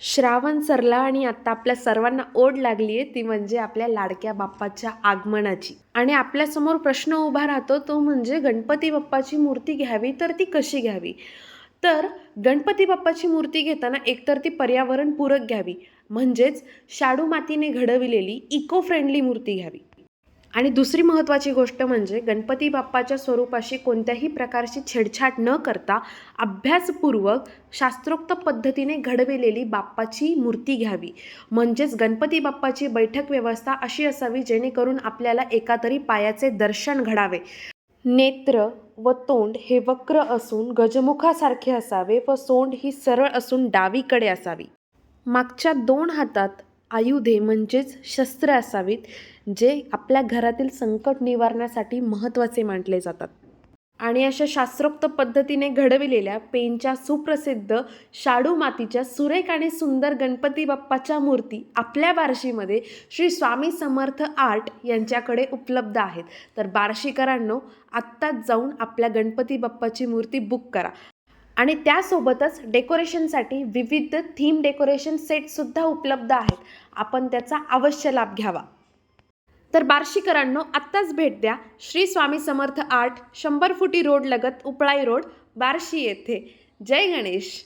श्रावण सरला आणि आता आपल्या सर्वांना ओढ लागली आहे ती म्हणजे आपल्या लाडक्या बाप्पाच्या आगमनाची. आणि आपल्यासमोर प्रश्न उभा राहतो तो म्हणजे गणपती बाप्पाची मूर्ती घ्यावी तर ती कशी घ्यावी? तर गणपती बाप्पाची मूर्ती घेताना एकतर ती पर्यावरणपूरक घ्यावी. म्हणजेच शाडू मातीने घडविलेली इको फ्रेंडली मूर्ती घ्यावी. आणि दुसरी महत्त्वाची गोष्ट म्हणजे गणपती बाप्पाच्या स्वरूपाशी कोणत्याही प्रकारची छेडछाड न करता अभ्यासपूर्वक शास्त्रोक्त पद्धतीने घडविलेली बाप्पाची मूर्ती घ्यावी. म्हणजेच गणपती बाप्पाची बैठक व्यवस्था अशी असावी जेणेकरून आपल्याला एका तरी पायाचे दर्शन घडावे. नेत्र व तोंड हे वक्र असून गजमुखासारखे असावे व सोंड ही सरळ असून डावीकडे असावी. मागच्या दोन हातात आयुधे म्हणजेच शस्त्र असावीत जे आपल्या घरातील संकट निवारण्यासाठी महत्त्वाचे मानले जातात. आणि अशा शास्त्रोक्त पद्धतीने घडविलेल्या पेनच्या सुप्रसिद्ध शाडू मातीच्या सुरेख आणि सुंदर गणपती बाप्पाच्या मूर्ती आपल्या बार्शीमध्ये श्री स्वामी समर्थ आर्ट यांच्याकडे उपलब्ध आहेत. तर बार्शीकरांनो आत्ताच जाऊन आपल्या गणपती बाप्पाची मूर्ती बुक करा. आणि त्यासोबतच डेकोरेशनसाठी विविध थीम डेकोरेशन सेटसुद्धा उपलब्ध आहेत. आपण त्याचा अवश्य लाभ घ्यावा. तर बार्शीकरांनो आत्ताच भेट द्या. श्री स्वामी समर्थ आर्ट शंभर फुटी रोड लगत उपळाई रोड बार्शी येथे. जय गणेश.